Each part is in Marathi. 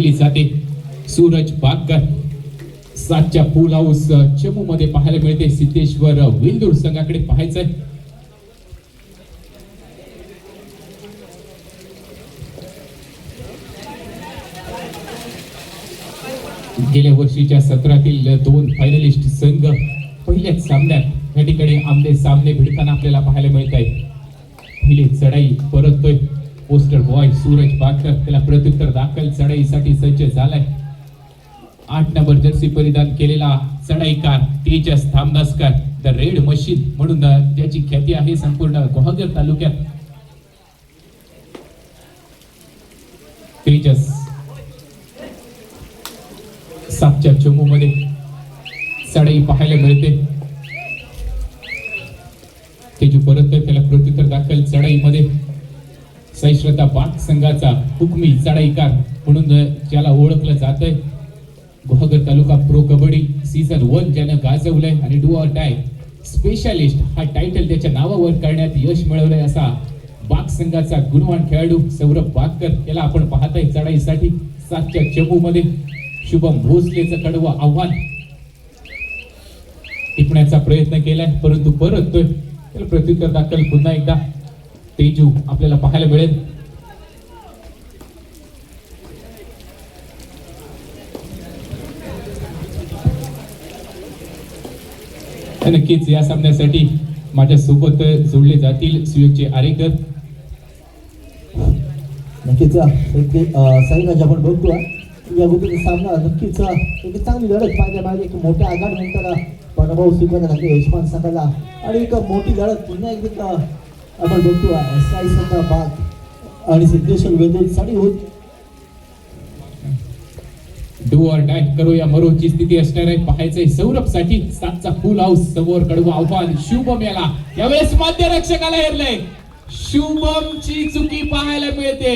केली जाते. सूरज बागकर सातच्या पूल हाऊस चमू मध्ये पाहायला मिळते. सिद्धेश्वर विंदूर संघाकडे पाहायचंय. गेल्या वर्षीच्या सत्रातील दोन फायनलिस्ट संघ पहिल्याच सामन्यात या ठिकाणी आमने सामने भिडताना आपल्याला पाहायला मिळत आहे पहिली चढाई परततोय. पोस्टर बॉय सूरज बागकर त्याला प्रत्युत्तर दाखल चढाईसाठी सज्ज झालाय. आठ नंबर जर्सी परिधान केलेला चढाईकार Tejas Dhamdaskar the raid machine म्हणून त्याची ज्याची ख्याती आहे संपूर्ण गुहागर तालुक्यात. तेजस सातच्या चमू मध्ये चढाई पाहायला मिळते. तेजू परत त्याला प्रत्युत्तर दाखल चढाईमध्ये. सहिष्णुता पाठ संघाचा हुकमी चढाईकार म्हणून ज्याला ओळखलं जात आहे Guhagar taluka pro kabaddi season one ज्यानं गाजवलंय आणि डू ऑर डाय स्पेशालिस्ट हा टायटल त्याच्या नावावर करण्यात यश मिळवलंय असा बाग संघाचा गुणवान खेळाडू सौरभ बागकर याला आपण पाहताय चढाईसाठी सातच्या चमू मध्ये शुभम भोसलेचं कडवं आव्हान. टिपण्याचा प्रयत्न केलाय परंतु परततोय. त्याला प्रत्युत्तर दाखल पुन्हा एकदा. तेजू आपल्याला पाहायला मिळेल. नक्कीच या सामन्यासाठी माझ्या सोबत जोडले जातील सुयोगचे आरेकर नक्कीच साईराज आपण बघतो या गोष्टीचा सामना नक्कीच एक चांगली लढत पाहिजे मिळाली एक मोठ्या आघाडीनंतर पराभव स्वीकारला यजमान संघाला आणि एक मोठी लढत पुन्हा एकदा आपण बघतो एस आय संघा बाग आणि सिद्धेश्वर वेदूर साडी होत. डू ऑर डाय करो या मरोची स्थिती असणार आहे. पाहायचंय सौरभसाठी सातचा फुल हाऊस समोर कडवं आव्हान. शुभम याला. यावेळेस मध्य रक्षकाला हेरलंय. शुभमची चुकी पाहायला मिळते.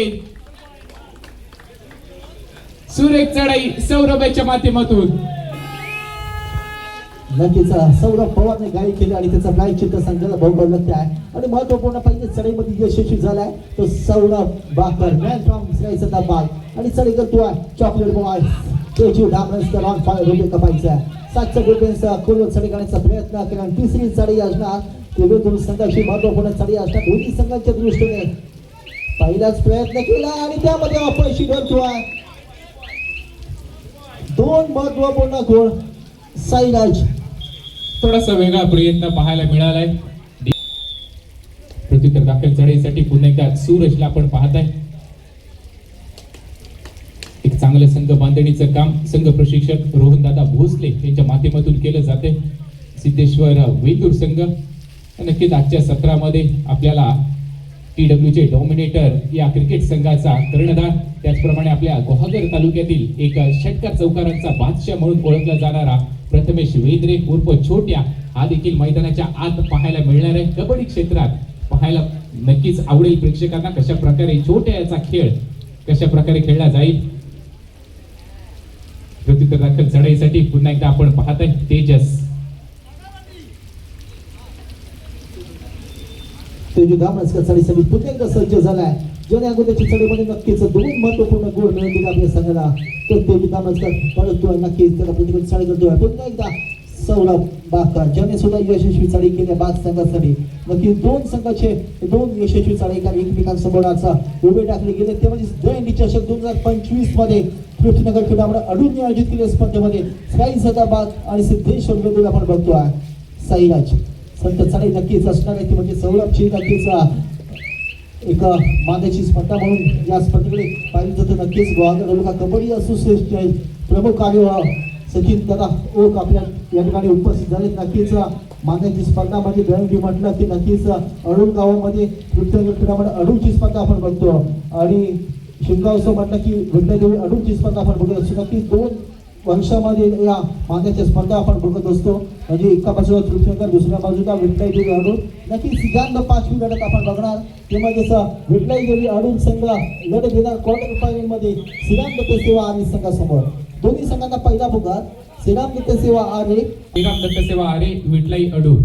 सुरेख चढाई सौरभाच्या माध्यमातून. नक्कीच सौरभ पवारने गायी केली आणि त्याचा गाय चित्र संघाला बहु लक्ष आहे आणि महत्त्वपूर्ण पाहिजे चढाईमध्ये यशस्वी झालाय. तो सौरभ बाकर मॅन फ्रॉम श्रेयसता बाग आणि चढी करतो आहे चॉकलेट बॉय तेजू डामरन्स ऑन फायर रुपये कपायचा सातशे डिफेन्स खोलवर चढी करण्याचा प्रयत्न केला. आणि तिसरी चढाई असणार ते संघाशी संघाची महत्त्वपूर्ण चढी असणार दोन्ही संघांच्या दृष्टीने. पहिलाच प्रयत्न केला आणि त्यामध्ये अपयशी आहे. दोन महत्त्वपूर्ण गुण. साईराज थोडासा वेगळा प्रयत्न पाहायला मिळालाय. प्रत्युत्तर दाखल चढाईसाठी पुन्हा एकदा सूरजला आपण पाहताय. एक चांगलं संघ बांधणीचं काम संघ प्रशिक्षक रोहन दादा भोसले यांच्या माध्यमातून केलं जाते सिद्धेश्वर वेदूर संघ. नक्कीच आजच्या सत्रामध्ये आपल्याला टी डब्ल्यूचे डॉमिनेटर या क्रिकेट संघाचा कर्णधार. त्याचप्रमाणे आपल्या गुहागर तालुक्यातील एक षटकार चौकारांचा बादशाह म्हणून ओळखला जाणारा प्रथमेश वेद्रे उर्फ छोट्या. हा देखील मैदानाच्या आत पाहायला मिळणार आहे. कबड्डी क्षेत्रात पाहायला नक्कीच आवडेल प्रेक्षकांना कशा प्रकारे छोट्या याचा खेळ कशा प्रकारे खेळला जाईल. प्रत्युत्तर दाखल चढाईसाठी पुन्हा एकदा आपण पाहत आहे. तेजस. तेजू धामणस्कर सगळी पुन्हा एकदा सज्ज झालाय ज्याने अगोदरच्या चढीमध्ये नक्कीच दोन महत्त्वपूर्ण गोल मिळवून दिले आपल्या संघाला तर तेजू धामणस्कर परततोय नक्कीच त्याला प्रतिकूल साडी करतोय पुन्हा एकदा सौरभ बाकर ज्याने सुद्धा यशस्वी चाळी केली बाग संघासाठी. नक्की दोन संघाचे दोन यशस्वी चाळी एकमेकांसमोर आता उभे टाकले गेले. ते म्हणजे दहिंडी चषक दोन हजार पंचवीसमध्ये कृष्णनगर क्रीडामध्ये अडून आयोजित केलेल्या स्पर्धेमध्ये. साई सदाबाद आणि सिद्धेश्वर वेदूला आपण बघतोय. साईराज. संत चढाई नक्कीच असणार आहे. ती म्हणजे सौरभची नक्कीच एक मान्याची स्पर्धा म्हणून या स्पर्धेकडे पाहिलं जातं. नक्कीच गोवागर तालुका कबड्डी असोसिएशन प्रमुख कार्य सचिन दादा ओक आपल्या या ठिकाणी उपस्थित झाले नक्कीच अं, मान्याची स्पर्धा म्हणजे दळंगी म्हटलं की नक्कीच अडूळ गावामध्ये नृत्य अडूळची स्पर्धा आपण बघतो. आणि शिमगावचं म्हटलं की विद्यादेवी अडूळची स्पर्धा आपण बघत असतो. नक्कीच दोन वंशामध्ये या मान्याच्या स्पर्धा आपण बघत असतो. म्हणजे एका बाजूला तृतीयकर दुसऱ्या बाजूला विठलाई देवी अडून नक्की सिद्धांत पाचवी लढत आपण बघणार. तेव्हा जसं विठलाई देवी अडून संघ लढत घेणार क्वार्टर फायनलमध्ये श्रीराम दत्त सेवा आणि संघासमोर. दोन्ही संघांना पहिला पुकार श्रीराम दत्त सेवा आणि श्रीराम दत्त सेवा आरे विठलाई अडून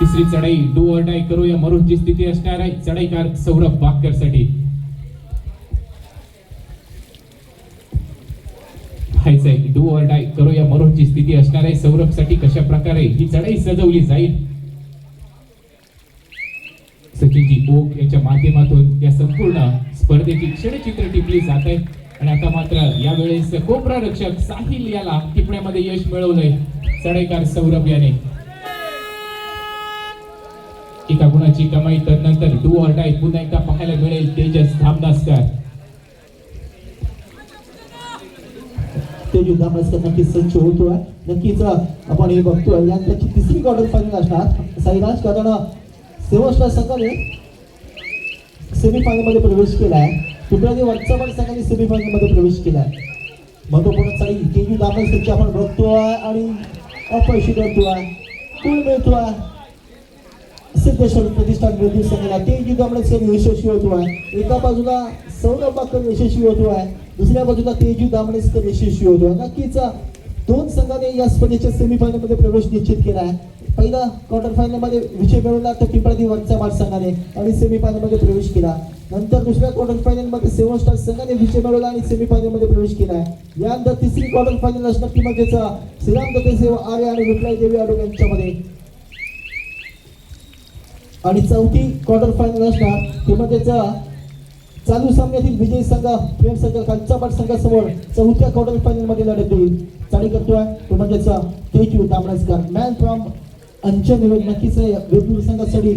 तिसरी चढाई डू ऑर डाय करू या मरूची स्थिती असणार आहे चढाईकार सौरभ बागकरसाठी. आहे डू ऑर डाय करो या मरोची स्थिती असणार आहे सौरभसाठी कशा प्रकारे ही चढाई सजवली जाईल? सचिनजी ओक यांच्या माध्यमातून या संपूर्ण स्पर्धेची क्षणचित्र टिपली जात आहे. आणि आता मात्र यावेळेस कोपरा रक्षक साहिल याला टिपण्यामध्ये यश मिळवलंय. चढाईकार सौरभ याने. एका गुणाची कमाई तर नंतर डू ऑर डाय पुन्हा एकदा पाहायला मिळेल तेजस धामदासकर. ते युद्धामध्ये नक्कीच सज्ज होतोय नक्कीच आपण हे बघतोय या त्याची तिसरी क्वार्टर फायनल असणार. साईराज कारण सेवन संघाने सेमीफायनलमध्ये प्रवेश आहे. तुकड्याने वरचा पण संघाने सेमीफायनलमध्ये प्रवेश केलाय महत्त्वपूर्ण चाळी केजू दामल त्यांची आपण बघतोय आणि अपयशी ठरतोय कुल मिळतोय सिद्धेश्वर प्रतिष्ठान वेदी संघाला ते दामल सेमी यशस्वी होतोय एका बाजूला सौरभ बाकर यशस्वी होतोय दुसऱ्या बाजूला तेजू दामणेसकर यशस्वी होतो. नक्कीच दोन संघाने या स्पर्धेच्या सेमीफायनलमध्ये प्रवेश निश्चित केला आहे. पहिला क्वार्टर फायनलमध्ये विजय मिळवला तर पिंपळादी वरचा माठ संघाने आणि सेमीफायनलमध्ये प्रवेश केला. नंतर दुसऱ्या क्वार्टर फायनलमध्ये सेव्हन स्टार संघाने विजय मिळवला आणि सेमीफायनलमध्ये प्रवेश केला आहे. यानंतर तिसरी क्वार्टर फायनल असणार ती म्हणजेच श्रीराम दत्ते सेवा आर्य आणि विप्लय देवी आडो यांच्यामध्ये. आणि चौथी क्वार्टर फायनल असणार ते म्हणजेच चालू सामन्यातील विजयी संघ प्रेम संघ खालचा संघासमोर चौथ्या क्वार्टर फायनलमध्ये लढत देईल. चाली करतोय तो म्हणजेच तेजू दामणसकर मॅन फ्रॉम अंचन नक्कीच वेगवेगळ्या संघासाठी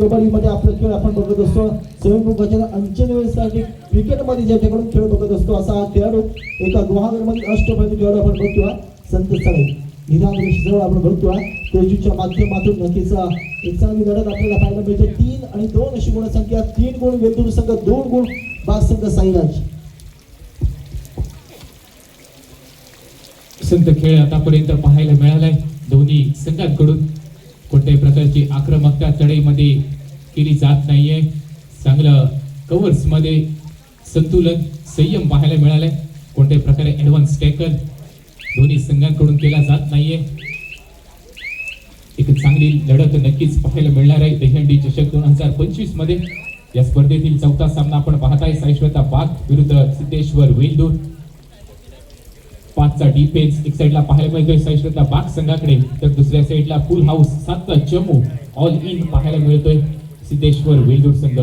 कबड्डीमध्ये आपला खेळ आपण बघत असतो. स्वयंभूगाच्या अंचनवेळसाठी क्रिकेटमध्ये ज्याच्याकडून खेळ बघत असतो असा हा खेळाडू एका गुहागरमध्ये अष्टपैलू खेळाडू आपण बघतोय. संत साळे. निदान जवळ आपण बघतोय तेजूच्या माध्यमातून नक्कीच एक चांगली लढत आपल्याला पाहायला मिळते. तीन आणि दोन अशी गुणसंख्या तीन गुण वेलदूर संघ दोन गुण बाग संघ साईराज. संत खेळ आतापर्यंत पाहायला मिळालाय. दोन्ही संघांकडून कोणत्याही प्रकारची आक्रमकता चढाईमध्ये केली जात नाहीये. चांगलं कव्हर्समध्ये संतुलन संयम पाहायला मिळालाय. कोणत्याही प्रकारे ऍडव्हान्स टॅकल दोन्ही संघांकडून केला एक चांगली लढत नक्कीच पाहायला मिळणार आहे. दहीहंडी चषक दोन हजार पंचवीसमध्ये या स्पर्धेतील चौथा सामना आपण पाहताय. साईश्वता बाग विरुद्ध सिद्धेश्वर वेलदूर पाचचा डिफेन्स एक साईडला पाहायला मिळतोय. साईश्वरला बाग संघाकडे तर दुसऱ्या साईडला फुल हाऊस सातचा चमू ऑल इन पाहायला मिळतोय. सिद्धेश्वर वेलदूर संघ.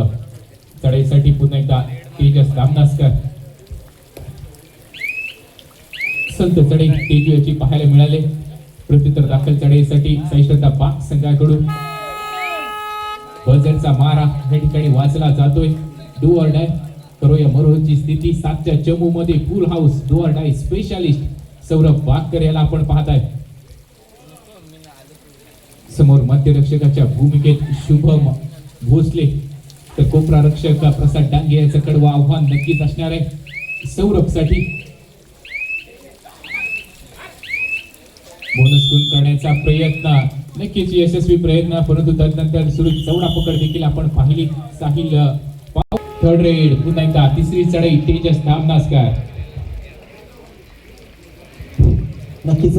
चढाईसाठी पुन्हा एकदा तेजस रामदासकर संत चढाई तेजू याची पाहायला मिळाले. प्रत्युत्तर दाखल चढाईसाठी साईश्वरता पाक संघाकडून. बजरचा मारा या ठिकाणी वाचला जातोय. डू ऑर डाय करो या मरोची स्थिती. सातच्या चमू मध्ये full house do or die specialist Saurabh Bagkar याला आपण पाहताय. समोर मध्यरक्षकाच्या भूमिकेत शुभम भोसले. तर कोपरा रक्षक प्रसाद डांगे याचं कडवं आव्हान नक्कीच असणार आहे. सौरभ साठी करण्याचा प्रयत्न नक्कीच यशस्वी प्रयत्न परंतु तदनंतर सुरू चौडा पकड देखील आपण पाहिली साहिल. थर्ड रेड पुन्हा एकदा तिसरी चढाई तेजस नामनासकर नक्कीच.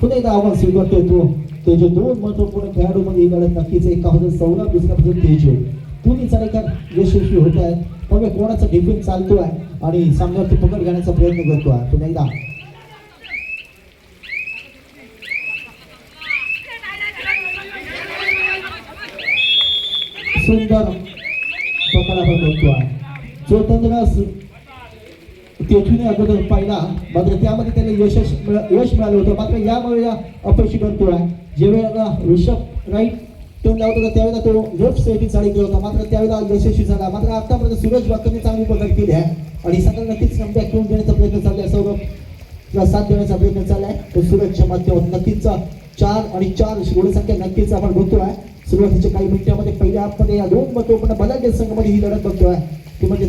पुन्हा एकदा आव्हान स्वीकारतोय तो तेजू दोन महत्त्वपूर्ण खेळाडू मध्ये ही लढत नक्कीच एका बाजूला सौरभ दुसऱ्या बाजूला तेजू. दोन्ही चढाईकार यशस्वी होत आहेत. पण कोणाचा डिफेन्स चालतो आहे आणि सामन्यावरती पकड घेण्याचा प्रयत्न करतो आहे पुन्हा एकदा. सुंदर प्रकार आपण आहे. जो तंत्र तेथून अगोदर पाहिला मात्र त्यामध्ये त्याला यश यश मिळालं होतं. मात्र यामुळे अपयशी बनतो आहे ज्यावेळेला ऋषभ राईट टर्न लावत होता त्यावेळेला तो लेफ्ट साईडने चाळी केला होता. मात्र त्यावेळेला यशस्वी झाला. मात्र आतापर्यंत सूरज बाकरने चांगली पकड केली आहे. आणि सगळं नक्कीच कमबॅक करून देण्याचा प्रयत्न चाललाय सौरभ ला साथ देण्याचा प्रयत्न चाललाय तो सूरजच्या माध्यमात नक्कीच चार आणि चार अशी गुणसंख्या नक्कीच आपण बघतोय. सुरुवातीच्या काही मिनिटांमध्ये पहिल्या हाफमध्ये या दोन महत्त्वपूर्ण बलाढ्य संघामध्ये ही लढत बघतोय. ती म्हणजे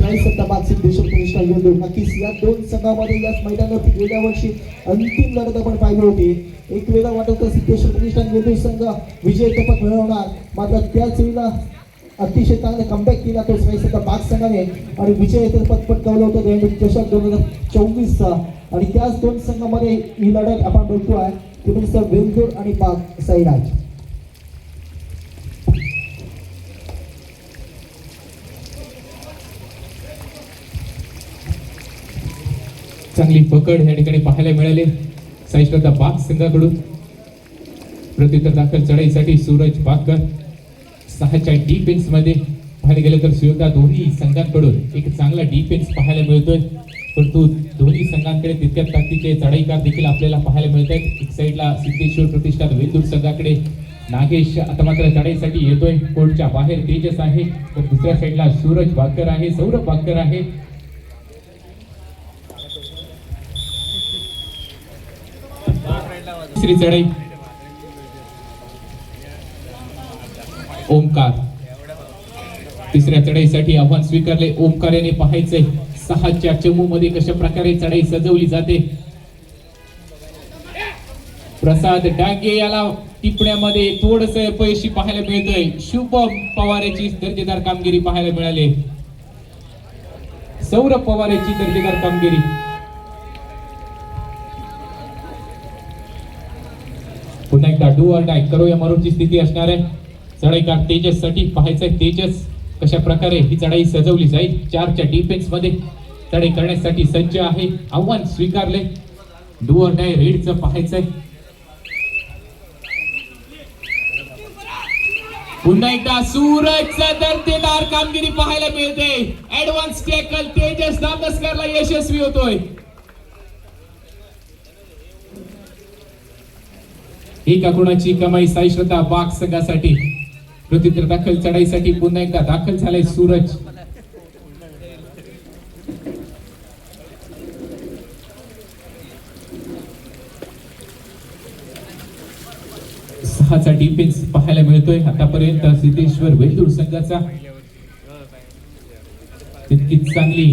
नाही सत्ता बादसिंग देशमुख प्रतिष्ठा घेऊन नक्कीच या दोन संघामध्ये याच मैदानावरती गेल्या वर्षी अंतिम लढत आपण पाहिली होती. एक वेळा वाटत सिद्धेश्वर प्रतिष्ठान वेदूर संघ विजय टपक मिळवणार. मात्र त्याच वेळेला अतिशय चांगला कमबॅक केला तो सत्ता बाग संघाने. आणि विजय पद पटकावलं होतं दहीहंडी चषक दोन हजार चोवीसचा आणि त्याच दोन संघामध्ये ही लढत आपण आहे ती म्हणजे वेलदूर आणि बाग साईराज. चांगली पकड या ठिकाणी पाहायला मिळाली. साईश्रद्धा बाग संघाकडून प्रत्युत्तर दाखल चढाईसाठी सूरज बागकर. सहाच्या डिफेन्समध्ये पाहायला गेलं तर सुयोगा दोन्ही संघांकडून एक चांगला डिफेन्स पाहायला मिळतोय. परंतु दोन्ही संघांकडे तितक्याच ताकदीचे चढाईकार देखील आपल्याला पाहायला मिळत आहेत एक साईडला सिद्धेश्वर प्रतिष्ठान वेदूर संघाकडे. नागेश आता मात्र चढाईसाठी येतोय. कोर्टच्या बाहेर तेजस आहे. तर दुसऱ्या साईडला सूरज बागकर आहे. सौरभ बागकर आहे. तिसरी चढाई ओमकार तिसऱ्या चढाईसाठी आव्हान स्वीकारले. ओमकार याने पाहायचंय सहाच्या चमू मध्ये कशा प्रकारे चढाई सजवली जाते. प्रसाद डांगे याला टिपण्यामध्ये थोडस पैशी पाहायला मिळतंय. शुभम पवार याची दर्जेदार कामगिरी पाहायला मिळाली. सौरभ पवार याची दर्जेदार कामगिरी. डू ऑर डाय करो या मारूची स्थिती असणार आहे. चढाईकार तेजससाठी पाहायचंय. तेजस कशा प्रकारे ही चढाई सजवली जाईल? चारच्या डिफेन्समध्ये चढाई करण्यासाठी सज्ज आहे. आव्हान स्वीकारले. डू ऑर डाय रेडचं पाहायचंय. पुन्हा एकदा सूरजचा दर्जेदार कामगिरी पाहायला मिळते. ऍडव्हान्स टॅकल तेजस दामस्करला यशस्वी होतोय. एका गुणाची कमाई साई श्रद्धा बाग संघासाठी प्रत्युत्तर दाखल चढाईसाठी पुन्हा एकदा दाखल झालाय सूरज. सहाचा डिफेन्स पाहायला मिळतोय. आतापर्यंत सिद्धेश्वर वेल्दूर संघाचा. तितकीच चांगली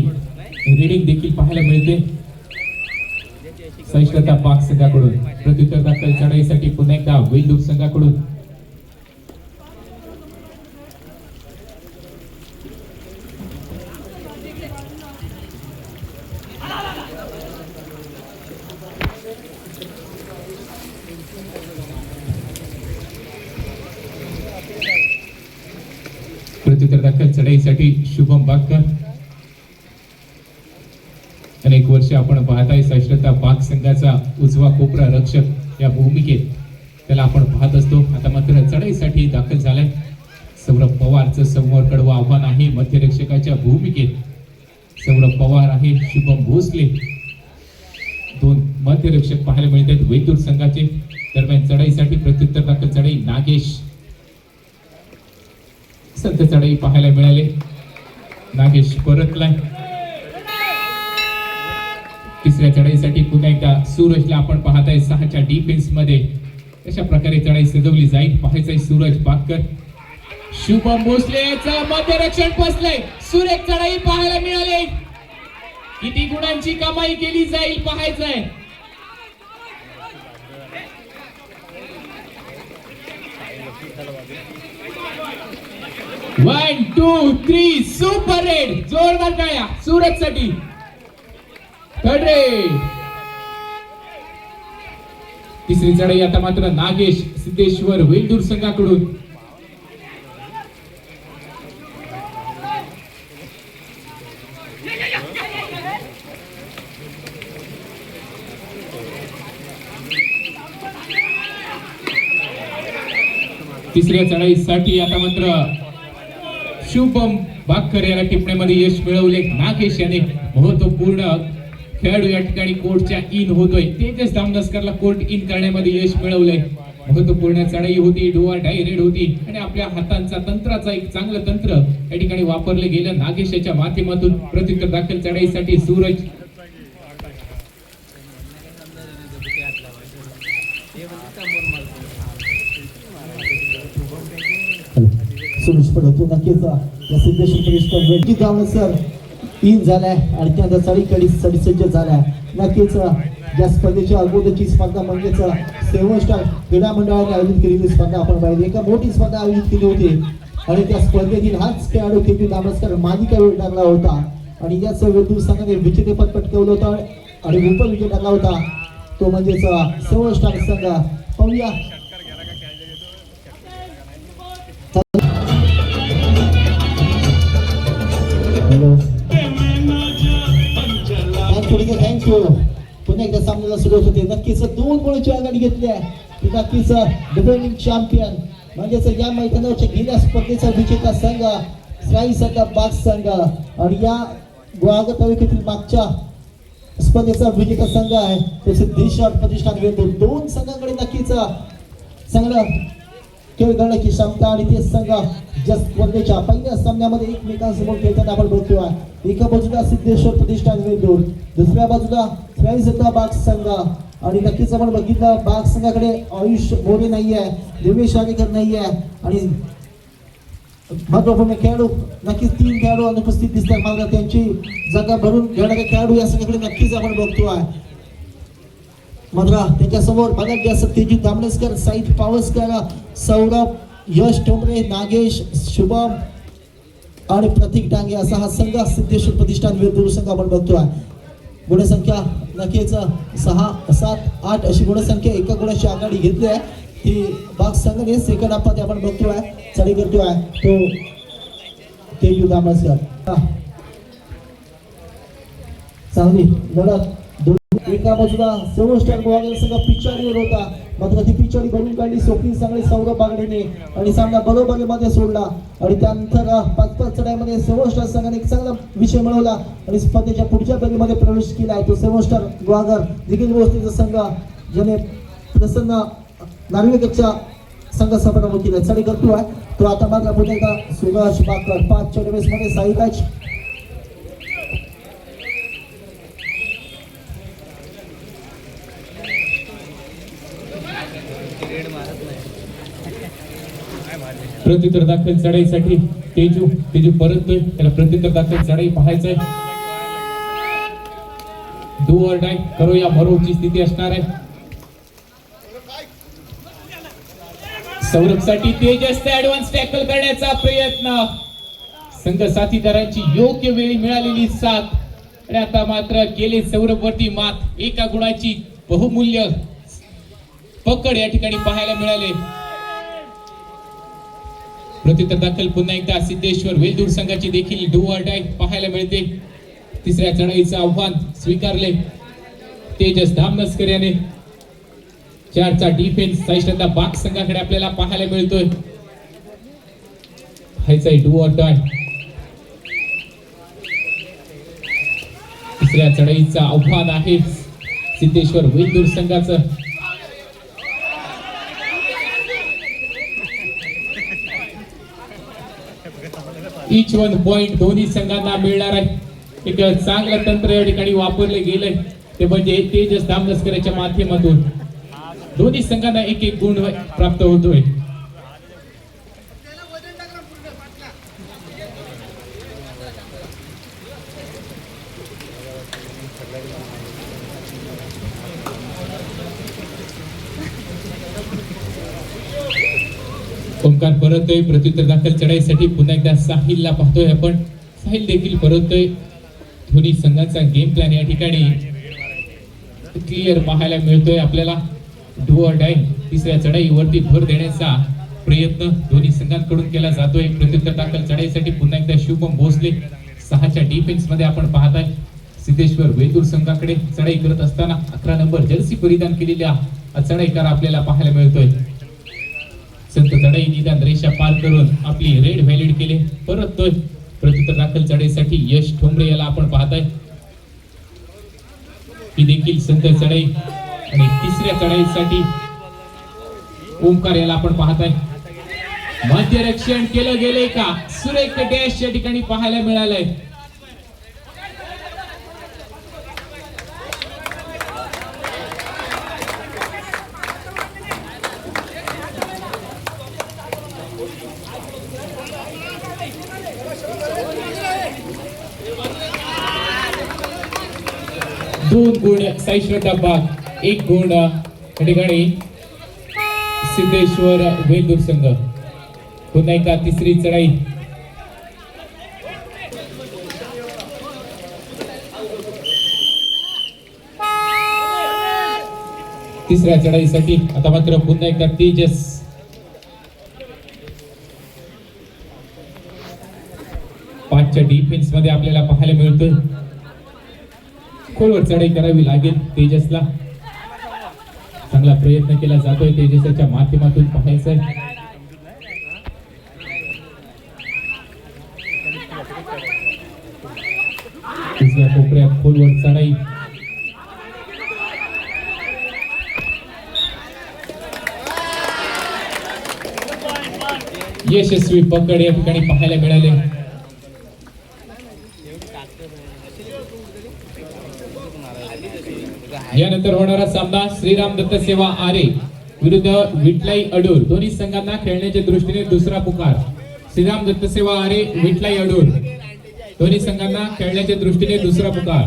रिडिंग देखील पाहायला मिळते. सहिष्णुता पाक संघाकडून प्रत्युत्तर दाखल चढाईसाठी पुन्हा एकदा वेल्दूर संघाकडून प्रत्युत्तर दाखल चढाईसाठी शुभम बागकर अनेक वर्ष आपण पाहताय सश्रद्धा पाक संघाचा उजवा कोपरा रक्षक या भूमिकेत त्याला आपण पाहत असतो. आता मात्र चढाईसाठी दाखल झालाय. सौरभ पवारचं समोर कडवं आव्हान आहे. मध्यरक्षकाच्या भूमिकेत सौरभ पवार आहे. शुभम भोसले. दोन मध्यरक्षक पाहायला मिळत आहेत वैतूर संघाचे दरम्यान चढाईसाठी प्रत्युत्तर दाखल चढाई नागेश. संत चढाई पाहायला मिळाले. नागेश परतलाय. तिसऱ्या चढाईसाठी पुन्हा एकदा सूरजला आपण पाहताय सहाच्या डिफेन्समध्ये अशा प्रकारे चढाई सजवली जाईल पाहायचंय सूरज बागकर शुभम भोसलेचं मध्यरक्षण फसलंय. सुरेख चढाई पाहायला मिळाली. किती गुणांची कमाई केली जाईल पाहायचंय one two three super raid जोरदार टाळ्या सूरजसाठी तडे तिसरी चढाई आता मात्र नागेश सिद्धेश्वर वेलदूर संघाकडून. तिसऱ्या चढाईसाठी आता मात्र शुभम भाकर याला टिपण्यामध्ये यश मिळवले. नागेश याने महत्त्वपूर्ण खेळाडू या ठिकाणी कोर्टच्या इन होतोय. तेजस दामनस्करला कोर्ट इन करण्यामध्ये यश मिळवलंय. महत्त्वपूर्ण चढाई होती डोआ डायरेड होती आणि आपल्या हातांचा तंत्राचा एक चांगलं तंत्र या ठिकाणी वापरलं गेलं नागेश याच्या माध्यमातून. प्रत्युत्तर दाखल चढाईसाठी सूरज. सुरेश पडतो नक्कीच. या सिद्धेश्वर सर तीन झाल्या आणि त्यानंतर चढीकडे चढी झाल्या. नक्कीच या स्पर्धेच्या अगोदरची स्पर्धा म्हणजेच सेव्हन स्टार क्रीडा मंडळाने आयोजित केलेली स्पर्धा आपण पाहिली. एका मोठी स्पर्धा आयोजित केली होती. आणि त्या स्पर्धेतील हाच खेळाडू केपी दामस्कर मालिका वेळ टाकला होता. आणि याच वेळेतून संघाने विजेतेपद पटकवलं होतं. आणि उपविजय टाकला होता. तो म्हणजेच सेव्हन स्टार संघ. पाहूया एकदा सामन्याला सुरुवात होते. नक्कीच दोन गोळीची आघाडी घेतली आहे नक्कीच डिफेंडिंग चॅम्पियन म्हणजेच या मैदानावरच्या गेल्या स्पर्धेचा विजेता संघ साई संघ बाग संघ. आणि या गुहागर तालुक्यातील मागच्या स्पर्धेचा विजेता संघ आहे तो सिद्धेश्वर प्रतिष्ठान. घेतो दोन संघांकडे नक्कीच चांगलं खेळ करण्याची क्षमता आणि ते संघ ज्या स्पर्धेच्या पहिल्या सामन्यामध्ये एकमेकांसमोर खेळताना आपण बघतोय. एका बाजूला सिद्धेश्वर प्रतिष्ठान वेंदूर दुसऱ्या बाजूला श्राईसत्ता बाग संघ. आणि नक्कीच आपण बघितलं बाग संघाकडे आयुष मोरे नाही आहे देवेश आरेकर नाही आहे आणि महत्त्वपूर्ण खेळाडू नक्कीच तीन खेळाडू अनुपस्थित दिसतात. मला त्यांची जागा भरून घेणारे खेळाडू या संघाकडे नक्कीच आपण बघतो आहे मात्र त्यांच्यासमोर बघा की असं साईद पावसकर सौरभ यश ठोंबरे नागेश शुभम आणि प्रतीक डांगे असा हा संघ सिद्धेश्वर प्रतिष्ठान विरुद्ध संघ आपण बघतोय. गुणसंख्या नक्कीच सहा सात आठ अशी गुणसंख्या एका गुणाची आघाडी घेतली आहे. ती बाग संघाने सेकंड हाफमध्ये आपण बघतोय चढी करतोय. तो तेजू दामलेसकर चांगली लढत. एका बाजूला सर्व स्टार गोवागड संघ पिछाडीवर होता. मात्र ती पिछाडी भरून काढली. स्वप्नील सांगली सौरभ बांगडीने आणि सामना बरोबरीमध्ये सोडला. आणि त्यानंतर पाच पाच चढाईमध्ये सर्व स्टार संघाने एक चांगला विषय मिळवला आणि स्पर्धेच्या पुढच्या फेरीमध्ये प्रवेश केला. आहे तो सर्व स्टार गोवागर दिग्गज गोष्टीचा संघ ज्याने प्रसन्न नार्वेकरच्या संघाचा पराभव केला चढी करतोय. तो आता मात्र पुढे एकदा सुभाष बाकर पाच चढवेस मध्ये साईकाच प्रत्युत्तर दाखल चढाईसाठी. तेजू तेजू परततोय. त्याला प्रत्युत्तर दाखल चढाई पाहायचंय. डू ऑर डाय करो या भरोची स्थिती असणार आहे. सौरभसाठी तेज तेजसचे ऍडव्हान्स टॅकल करण्याचा प्रयत्न. संघ साथीदारांची योग्य वेळी मिळालेली साथ. आणि आता मात्र गेले सौरभ वरती मात. एका गुणाची बहुमूल्य पकड या ठिकाणी पाहायला मिळाले. प्रत्युत्तर दाखल. पुन्हा एकदा सिद्धेश्वर वेलदूर संघाची देखील डू ऑर डाय पाहायला मिळते. तिसऱ्या चढाईचं आव्हान स्वीकारले. तेजस धामनस्कर याने. चारचा डिफेन्स सहिष्णुता बाग संघाकडे आपल्याला पाहायला मिळतोय. हायचा डू ऑर डाय तिसऱ्या चढाईचं आव्हान आहे सिद्धेश्वर वेलदूर संघाचं. इच वन पॉइंट दोन्ही संघांना मिळणार आहे. एक चांगलं तंत्र या ठिकाणी वापरले गेलंय. ते म्हणजे तेजस दामनस्कराच्या माध्यमातून. दोन्ही संघांना एक एक गुण प्राप्त होतोय. ओंकार परततोय प्रत्युत्तर दाखल चढाईसाठी पुन्हा एकदा साहिलला पाहतोय आपण. साहिल देखील परततोय धोनी संघाचा गेम प्लॅन या ठिकाणी. क्लिअर पाहायला मिळतोय आपल्याला. डुअर डाईन तिसऱ्या चढाईवरती भर देण्याचा प्रयत्न दोन्ही संघांकडून केला जातोय. प्रत्युत्तर दाखल चढाईसाठी पुन्हा एकदा शुभम भोसले सहाच्या डिफेन्समध्ये आपण पाहताय. सिद्धेश्वर वेदूर संघाकडे चढाई करत असताना अकरा नंबर जर्सी परिधान केलेल्या चढाईकार आपल्याला पाहायला मिळतोय. संत चढाई निदान रेषा पार करून आपली रेड व्हॅलिड केले. परत तो प्रत्युत्तर दाखल चढाईसाठी यश ठोंबरे याला आपण पाहताय. ही देखील संत चढाई आणि तिसऱ्या चढाईसाठी ओंकार याला आपण पाहताय. मध्यरक्षण केलं गेलंय का? सुरेख डॅश या ठिकाणी पाहायला मिळालंय. दोन गुण डब्बा बाग एक गुण या ठिकाणी सिद्धेश्वर वेलदूर संघ. पुन्हा एका तिसरी चढाई. तिसऱ्या चढाईसाठी आता मात्र पुन्हा एकदा तेजस. पाचच्या डिफेन्समध्ये आपल्याला पाहायला मिळतोय. खोलवर चढाई करावी लागेल तेजसला. चांगला प्रयत्न केला जातोय तेजसच्या माध्यमातून पाहायचं तिसऱ्या कोपऱ्यात खोलवर चढाई. यशस्वी पकड या ठिकाणी पाहायला मिळाले. यानंतर होणारा सामना श्रीराम दत्त सेवा आरे विरुद्ध विटलाई अडूर. दोन्ही संघांना खेळण्याच्या दृष्टीने दुसरा पुकार. श्रीराम दत्त सेवा आरे विटलाई अडूर. दोन्ही संघांना खेळण्याच्या दृष्टीने दुसरा पुकार.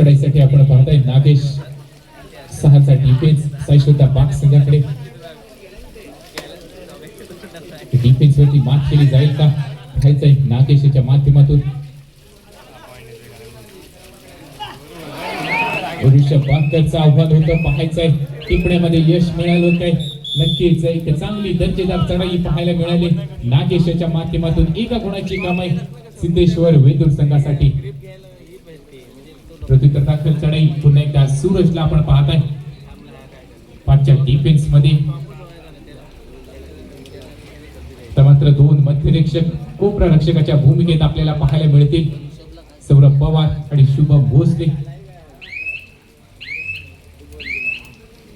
चढाईसाठी आपण पाहताय नागेश सहाचा डिफेन्स साईश्वता बाग संघाकडे. डिफेन्स वरती मात केली जाईल का? पाहायचंय नागेशच्या माध्यमातून. ऋषभ बागकरचं आव्हान होतं पाहायचंय टिपण्यामध्ये यश मिळालं काय? नक्कीच एक चांगली दर्जेदार चढाई पाहायला मिळाली. नागेशच्या माध्यमातून एका गुणाची कमाई सिद्धेश्वर वेदूर संघासाठी. प्रत्युत्तर दाखल चढाई पुन्हा एकदा सूरजला आपण पाहताय. पाचच्या डिफेन्समध्ये. तर मात्र दोन मध्यरक्षक कोपरा रक्षकाच्या भूमिकेत आपल्याला पाहायला मिळतील. सौरभ पवार आणि शुभम भोसले.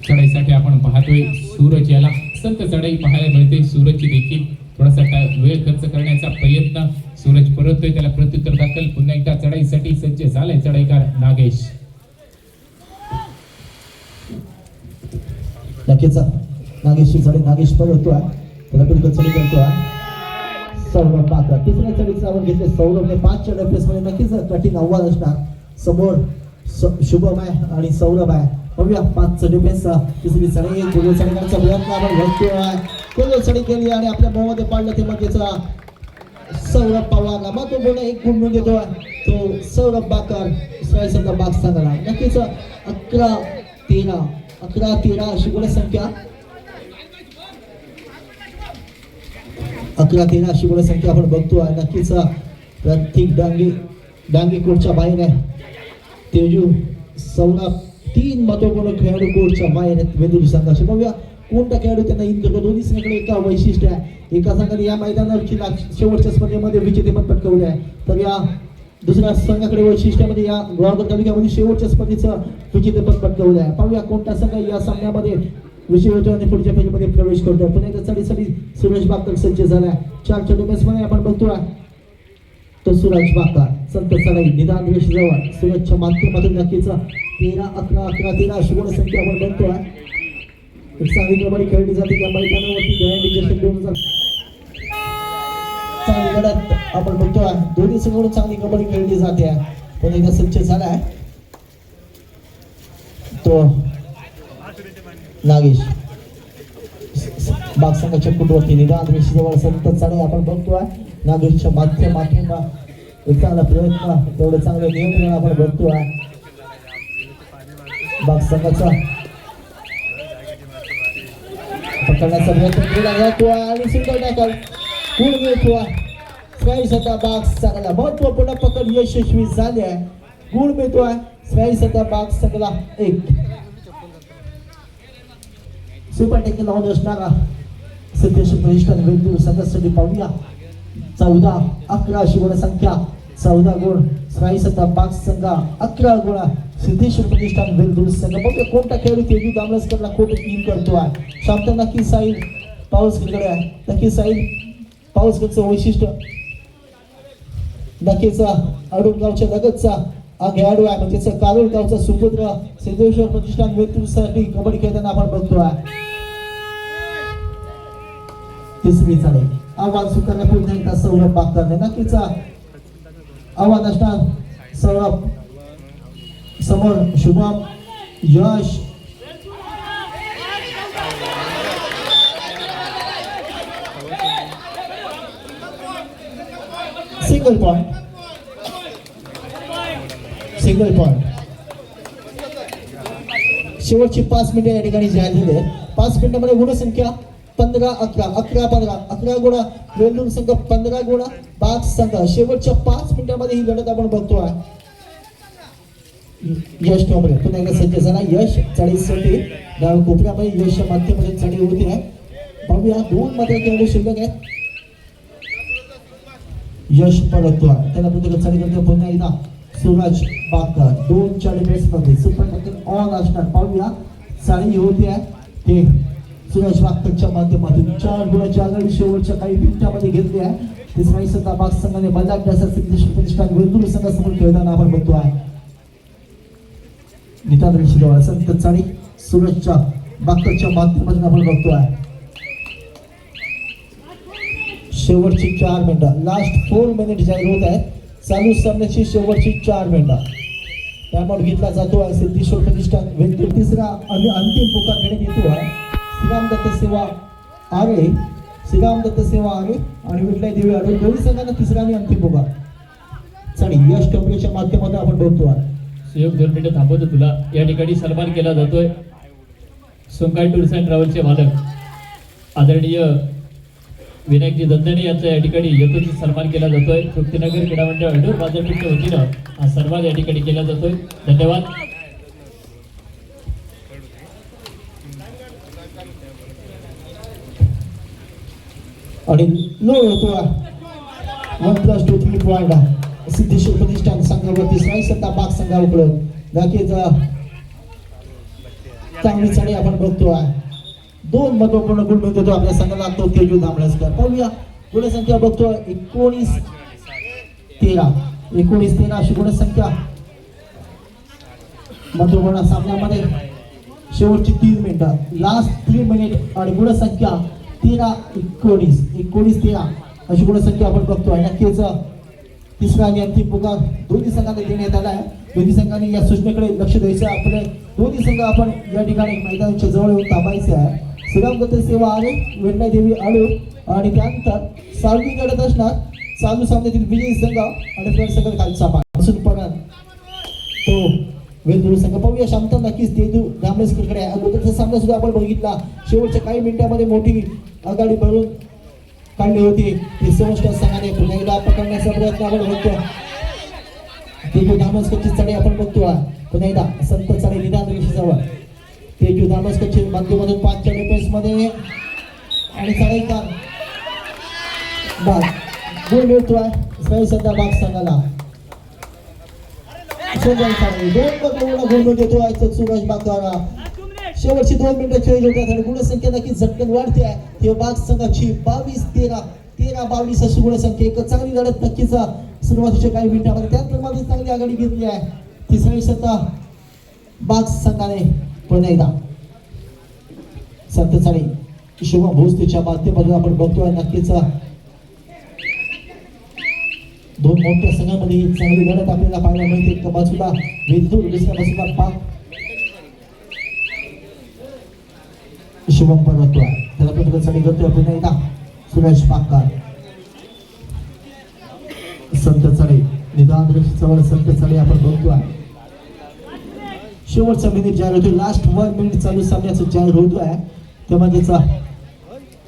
चढाईसाठी आपण पाहतोय सूरज याला. संत चढाई पाहायला मिळते. सूरजची देखील थोडासा वेळ खर्च करण्याचा प्रयत्न. सूरज परततोय त्याला प्रत्युत्तर दाखल पुन्हा एकदा चढाईसाठी सज्ज झालाय चढाईकार नागेश नक्कीच नागेशची चढी नागेश परततोय त्याला सौरभ पात्र. तिसऱ्या चढीचा आपण घेतले सौरभने पाचच्या डब्यासमध्ये नक्कीच कठीण आव्हान असणार. समोर शुभम आहे आणि सौरभ आहे. बघूया पाच डिफेन्स तिसरी चढी गुरु चढी प्रयत्न आपण घडतो आहे. गुरु चढी केली आणि आपल्या भावामध्ये पाडलं ते मध्येचा. सौरभ पवारला मग तो बोलणे एक गुण घेतो तो सौरभ बाकर. इसराईल बाग सांगणार नक्कीच अकरा तेरा. अकरा तेरा अशी गुणसंख्या अकरा तेरा अशी संख्या आपण बघतो आहे नक्कीच प्रत्येक डांगे डांगे कोर्टच्या बाहेर आहे. तेजू सौरा तीन महत्त्वपूर्ण खेळाडू कोर्टच्या बाहेर आहेत वेदूर संघाचे. बघूया कोणता खेळाडू त्यांना इन करतो. दोन्ही संघाकडे एका वैशिष्ट्य आहे. एका संघाने या मैदानावरची शेवटच्या स्पर्धेमध्ये विजेतेपद पटकवले आहे. तर या दुसऱ्या संघाकडे वैशिष्ट्यामध्ये या गोळागर तालुक्यामध्ये शेवटच्या स्पर्धेचं विजेतेपद पटकवलं आहे. पाहूया कोणता संघ या सामन्यामध्ये. विषय होतो आणि पुढच्या फेरीमध्ये प्रवेश करतो पुन्हा एकदा चढी सुरेश बागकर सज्ज झाला चार चढी मध्ये आपण बघतोय. तो सुरज बागकर संत चढाई निदान वेश जवळ. सुरजच्या माध्यमातून नक्कीच तेरा अकरा अकरा तेरा सुवर्ण संख्या आपण बघतोय. एक चांगली कबड्डी खेळली जाते त्या मैदानावरती. जयंती शब्द दोन हजार चांगली लढत आपण बघतोय. दोन्ही संघाकडून चांगली कबड्डी खेळली जाते. पण एकदा सज्ज झालाय. तो नागेश. बाग संघाच्या कुटवरती निदान रेषेजवळ संत चढाई आपण बघतोय. नागेशच्या माध्यमातून एक चांगला प्रयत्न तेवढं चांगलं नियंत्रण आपण बघतोय. बाग संघाचा पकडण्याचा प्रयत्न केला जातो आणि सिंगल टॅकल गुण मिळतो स्काई सध्या बाग चांगला महत्त्वपूर्ण पकड यशस्वी झाले आहे. गुण मिळतोय? स्काई सध्या बाग संघला एक. सुपर टेकल लावून असणारा सत्यश प्रतिष्ठान वेंदूर संघासाठी पाहूया. चौदा अकरा अशी गुणसंख्या चौदा गुण साई सत्ता पाच संघा. अकरा गुण सिद्धेश्वर प्रतिष्ठान वेलदूर संघ. बघूया कोणता खेळाडू तेजू दामरसकरला खूप इन करतो आहे शांत नक्की साईल पाऊसकडे आहे. नक्की साईल पाऊसकडचं वैशिष्ट्य. नक्कीच अडून गावच्या लगतचा हा खेळाडू आहे. म्हणजे कारुल गावचा सुपुत्र सिद्धेश्वर प्रतिष्ठान वेतूरसाठी कबड्डी खेळताना आपण बघतो आहे. तिसरी चाले आव्हान स्वीकारण्या पुढे एकदा सौरभ बागताने नक्कीच आव्हान असणार सौरभ. समोर Shubham Yash. Single point single point शेवटची पाच मिनिटं या ठिकाणी जाहीर आहेत. पाच मिनिटांमध्ये गुणसंख्या पंधरा अकरा. अकरा पंधरा. अकरा गुणा वेलूर संघ पंधरा गुणा बाग संघ. शेवटच्या पाच मिनिटांमध्ये ही लढत आपण बघतोय यश ठोंबरे पुन्हा एकदा सज्ज झाला. यश चाळीससाठी. डाव कोपऱ्यामध्ये यश माध्यमध्ये चढी होती आहे. पाहूया दोन मात्र खेळाडू शिल्लक आहेत. यश परतवा त्याला प्रत्येक चढी करतो. पुन्हा एकदा. सूरज बाकर दोन चाळी मध्ये सुपर कॅप्टन ऑन असणार. पाहूया. चाळी होती. आहे ते सूरज बाकरच्या माध्यमातून चार गुणाची आघाडी शेवटच्या काही मिनिटांमध्ये घेतली आहे. तिसरा सत्ता बाग संघाने बल्लाट प्रतिष्ठान वेंदूर संघासमोर खेळताना आपण बघतो आहे नितांत ऋषीजवळ संत चाळी सूरजच्या बाकरच्या माध्यमातून आपण बघतो आहे शेवटची चार मिनिटं. लास्ट फोर मिनिट जाहीर होत आहेत. चालू सामन्याची शेवटची चार मिनिटं टायमआउट घेतला जातो आहे सिद्धेश्वर प्रतिष्ठान व्यक्ती तिसरा आणि अंतिम पुकार घेण्यात येतो आहे. श्रीराम दत्त सेवा आरे श्रीराम दत्त सेवा आरे आणि विठलाई देवी आरे दोन्ही संघांना तिसरा आणि अंतिम पुकार. चढी यश टोपरेच्या माध्यमातून आपण बघतो आहे सुयोग दोन मिनिटं थांबवतो तुला. या ठिकाणी सन्मान केला जातोय. सोंकाय टूर्स अँड ट्रॅव्हलचे मालक. आदरणीय विनायकजी दंदणे यांचा या ठिकाणी यथोचित सन्मान केला जातोय. तृप्तीनगर क्रीडा मंडळ अडूर बाजारपेठच्या वतीनं हा सन्मान या ठिकाणी केला जातोय. धन्यवाद. आणि नो होतो one plus two three point Siddheshwar प्रतिष्ठान संघावरती साई सत्ता बाग संघावर नक्कीच चांगली चढी आपण बघतो आहे. दोन महत्त्वपूर्ण गुण मिळतो आपल्या संघाला. तो तेजू धामळसकर. पाहूया. गुणसंख्या बघतो एकोणीस तेरा. एकोणीस तेरा अशी गुणसंख्या महत्त्वपूर्ण सामन्यामध्ये. शेवटची तीन मिनिटं. लास्ट थ्री मिनिट आणि गुणसंख्या तेरा एकोणीस. एकोणीस तेरा अशी गुणसंख्या आपण बघतो आणि नक्कीच तिसरा आणि अंतिम पुकार दोन्ही संघांना देण्यात आला आहे दोन्ही संघांनी या सूचनेकडे लक्ष द्यायचं आहे. आपले दोन्ही संघ आपण या ठिकाणी मैदानाच्या जवळ येऊन थांबायचे आहे. श्रीराम सेवा आले वेण्णा देवी आळू आणि त्यानंतर सावली लढत असणार. चालू सामन्यातील विजयी संघ आणि फ्रेंड संघ खालचा पाय असून परत तो वेलदुरू संघ पाहूया. शांत नक्कीच तेदू रामलेसकडे अगोदरचा सामना सुद्धा आपण बघितला. शेवटच्या काही मिनिटांमध्ये मोठी आघाडी भरून काढली होती. ते समस्त संघाने पुन्हा एकदा पकडण्याचा प्रयत्न आपण बघतो तेजू धामस्करची चढाई आपण बघतो पुन्हा एकदा संत चढी निदान रेषेजवळ. तेजू धामस्करची मध्यमधून पाचच्या डिफेन्समध्ये. आणि चढाईचा बाग गोल मिळतोय साई सध्या बाग संघाला दोन पकडून गोल देतो आहे शेवटची दोन मिनिटं खेळ होत्यात आणि गुणसंख्या नक्कीच झटकन वाढते आहे. हे बाग संघाची बावीस तेरा तेरा बावीस अशी गुणसंख्या. एक चांगली लढत नक्कीच सुरुवातीच्या काही मिनिटांमध्ये. त्याचप्रमाणे चांगली आघाडी घेतली आहे. तिसरी सत्ता बाग संघाने. पण एकदा संत साडे शुभ भोसलेच्या माध्यमातून आपण बघतोय. नक्कीच दोन मोठ्या संघामध्ये चांगली लढत आपल्याला पाहायला मिळते. एका बाजूला वेदूर दुसऱ्या बाजूला पाक. शुभम पर्वतवा त्याला प्रतिभासाठी करतोय पुन्हा एकदा सुरेश पाककार. संत चढे निदान जवळ संत चढे आपण बघतोय. शेवटचा मिनिट जाहीर होतो लास्ट वन मिनिट चालू सामन्याचं जाहीर होतोय त्यामध्येचा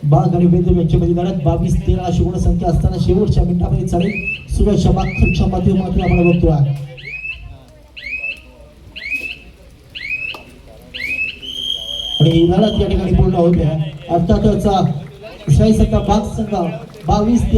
बाग आणि वेदूर यांच्यामध्ये लढत बावीस तेरा अशी गुणसंख्या असताना शेवटच्या मिनिटामध्ये चढेल सुरक्षा माखरच्या माध्यमातून आपण बघतोय. आणि लढत या ठिकाणी पूर्ण होते अर्थातच शाही सत्ता बाग संघ बावीस ते